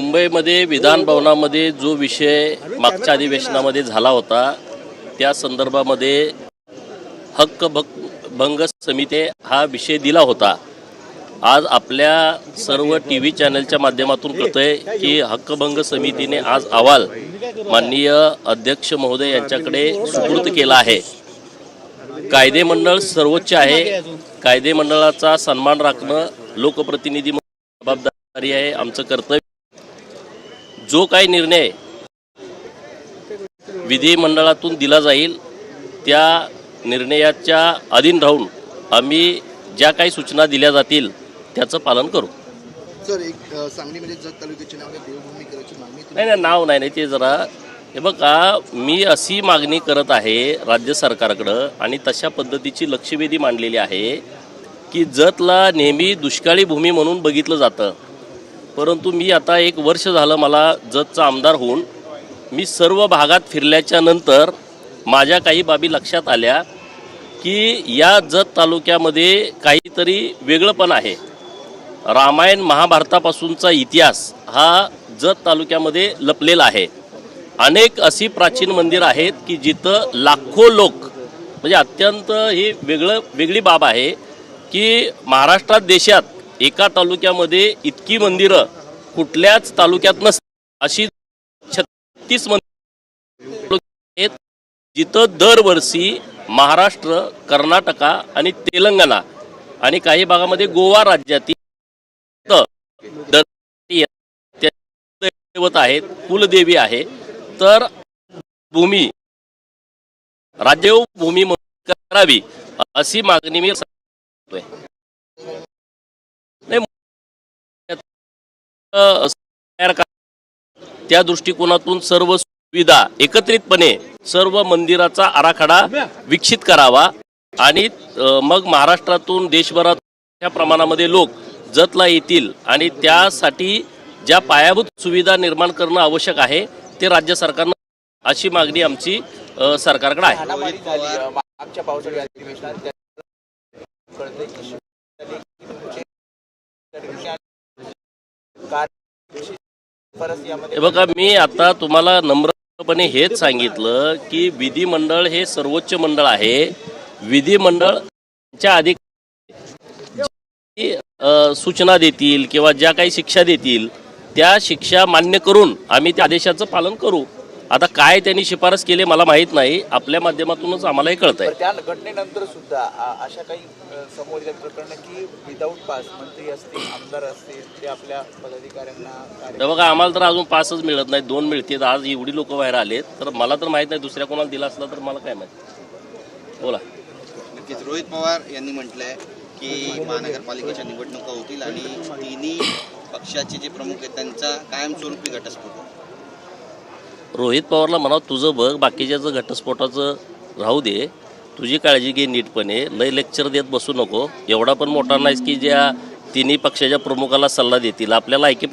मुंबईमध्ये विधान भवनामध्ये जो विषय मागच्या अधिवेशनामध्ये झाला होता त्या संदर्भामध्ये हक्क भक भंग समिती हा विषय दिला होता. आज आपल्या सर्व टी व्ही चॅनलच्या माध्यमातून कळतंय की हक्कभंग समितीने आज अहवाल माननीय अध्यक्ष महोदय यांच्याकडे सुपूर्द केला आहे. कायदे मंडळ सर्वोच्च आहे. कायदे मंडळाचा सन्मान राखणं लोकप्रतिनिधी जबाबदारी आहे. आमचं कर्तव्य जो काही निर्णय विधिमंडळातून दिला जाईल त्या निर्णयाच्या अधीन राहून आम्ही ज्या काही सूचना दिल्या जातील त्याचं पालन करू. सर एक सांगलीमध्ये जत देवभूमी करायची मागणी तुम्ही नाही नाही नाव नाही नाही ते जरा हे बघा मी अशी मागणी करत आहे राज्य सरकारकडं आणि तशा पद्धतीची लक्षवेधी मांडलेली आहे की जतला नेहमी दुष्काळी भूमी म्हणून बघितलं जातं. परंतु मी आता एक वर्ष झालं मला जतचा आमदार होऊन मी सर्व भागात फिरल्याच्या नंतर माझ्या काही बाबी लक्षात आल्या की या जत तालुक्यामध्ये काहीतरी वेगळंपण आहे. रामायण महाभारतापासूनचा इतिहास हा जत तालुक्यामध्ये लपलेला आहे. अनेक अशी प्राचीन मंदिरं आहेत की जिथं लाखो लोक म्हणजे अत्यंत ही वेगळं वेगळी बाब आहे की महाराष्ट्रात देशात एका तालुक्यामध्ये इतकी मंदिरं कुठल्याच तालुक्यात नसतात. अशी छत्तीस मंदिर आहेत. जिथं दरवर्षी महाराष्ट्र कर्नाटका आणि तेलंगणा आणि काही भागामध्ये गोवा राज्यातील दैवत आहेत कुलदेवी आहे. तर भूमी राज्यभूमी करावी अशी मागणी मी तयार त्या दृष्टिकोनातून सर्व सुविधा एकत्रितपणे सर्व मंदिराचा आराखडा विकसित करावा आणि मग महाराष्ट्रातून देशभरात मोठ्या प्रमाणामध्ये लोक जतला येतील आणि त्यासाठी ज्या पायाभूत सुविधा निर्माण करणं आवश्यक आहे ते राज्य सरकारनं अशी मागणी आमची सरकारकडे आहे हाणामारी झाली अ, मागच्या पावसाळी अधिवेशनात त्या- कळतंय की शिवसेनेचे कार्य- शिफारस यामध्ये हे बघा मी आता तुम्हाला नम्रपणे हेच सांगितलं की विधिमंडळ हे सर्वोच्च मंडळ आहे. विधिमंडळच्या अधिक सूचना देतील किंवा ज्या काही शिक्षा देतील त्या शिक्षा मान्य करून आम्ही त्या आदेशाचं पालन करू. आता काय त्यांनी शिफारस केली मला माहीत नाही. आपल्या माध्यमातूनच आम्हाला हे कळत आहे पण त्या घटनेनंतर सुद्धा अशा काही समोर प्रकरणं की विदाऊट पास मंत्री असतील आमदार असतील ते आपल्या पदाधिकाऱ्यांना बघा आम्हाला तर अजून पासच मिळत नाही. दोन मिळतील. आज एवढी लोक बाहेर आलेत. तर मला तर माहीत नाही दुसऱ्या कोणाला दिला असला तर मला काय माहिती. बोला. नक्कीच रोहित पवार यांनी म्हटलंय की महानगरपालिकेच्या निवडणुका होतील आणि तिन्ही पक्षाचे जे प्रमुख आहेत त्यांचा कायमस्वरूपी घटस्फोट. रोहित पवारला म्हणा तुझं बघ बाकीच्याचं घटस्फोटाचं राहू दे तुझी काळजी घे नीटपणे लय लेक्चर देत बसू नको एवढा पण मोठा नाहीस की ज्या तिन्ही पक्षाच्या प्रमुखाला सल्ला देतील आपल्याला ऐकी